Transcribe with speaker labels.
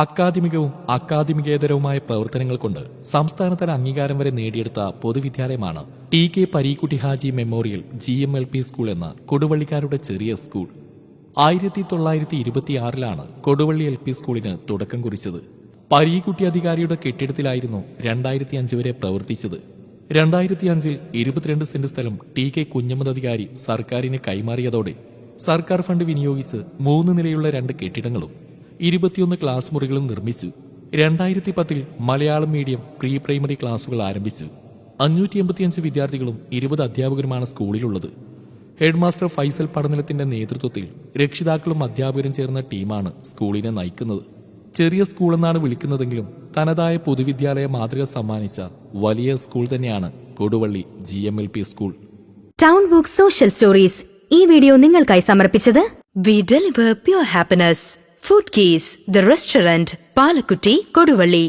Speaker 1: അക്കാദമികവും അക്കാദമികേതരവുമായ പ്രവർത്തനങ്ങൾ കൊണ്ട് സംസ്ഥാനതല അംഗീകാരം വരെ നേടിയെടുത്ത പൊതുവിദ്യാലയമാണ് T K Pareekutty Haji memorial G M L P school എന്ന കൊടുവള്ളിക്കാരുടെ ചെറിയ സ്കൂൾ. ആയിരത്തി തൊള്ളായിരത്തി ഇരുപത്തിയാറിലാണ് കൊടുവള്ളി എൽ പി സ്കൂളിന് തുടക്കം കുറിച്ചത്. പരീക്കുട്ടി അധികാരിയുടെ കെട്ടിടത്തിലായിരുന്നു രണ്ടായിരത്തി അഞ്ച് വരെ പ്രവർത്തിച്ചത്. രണ്ടായിരത്തി അഞ്ചിൽ ഇരുപത്തിരണ്ട് സെന്റ് സ്ഥലം ടി കെ കുഞ്ഞമ്മദ് അധികാരി സർക്കാരിന് കൈമാറിയതോടെ സർക്കാർ ഫണ്ട് വിനിയോഗിച്ച് മൂന്ന് നിലയുള്ള രണ്ട് കെട്ടിടങ്ങളും ഇരുപത്തിയൊന്ന് ക്ലാസ് മുറികളും നിർമ്മിച്ചു രണ്ടായിരത്തി പത്തിൽ മലയാളം മീഡിയം പ്രീ പ്രൈമറി ക്ലാസുകൾ ആരംഭിച്ചു അഞ്ഞൂറ്റി എൺപത്തിയഞ്ച് വിദ്യാർത്ഥികളും ഇരുപത് അധ്യാപകരുമാണ് സ്കൂളിലുള്ളത്. ഹെഡ്മാസ്റ്റർ ഫൈസൽ പടനിലത്തിന്റെ നേതൃത്വത്തിൽ രക്ഷിതാക്കളും അധ്യാപകരും ചേർന്ന ടീമാണ് സ്കൂളിനെ നയിക്കുന്നത്. ചെറിയ സ്കൂളെന്നാണ് വിളിക്കുന്നതെങ്കിലും തനതായ പൊതുവിദ്യാലയ മാതൃക സമ്മാനിച്ച വലിയ സ്കൂൾ തന്നെയാണ് Koduvally G M L P school.
Speaker 2: Town book social stories ഈ വീഡിയോ നിങ്ങൾക്കായി സമർപ്പിച്ചത്. We deliver pure happiness food keys the restaurant Palakkutty Koduvally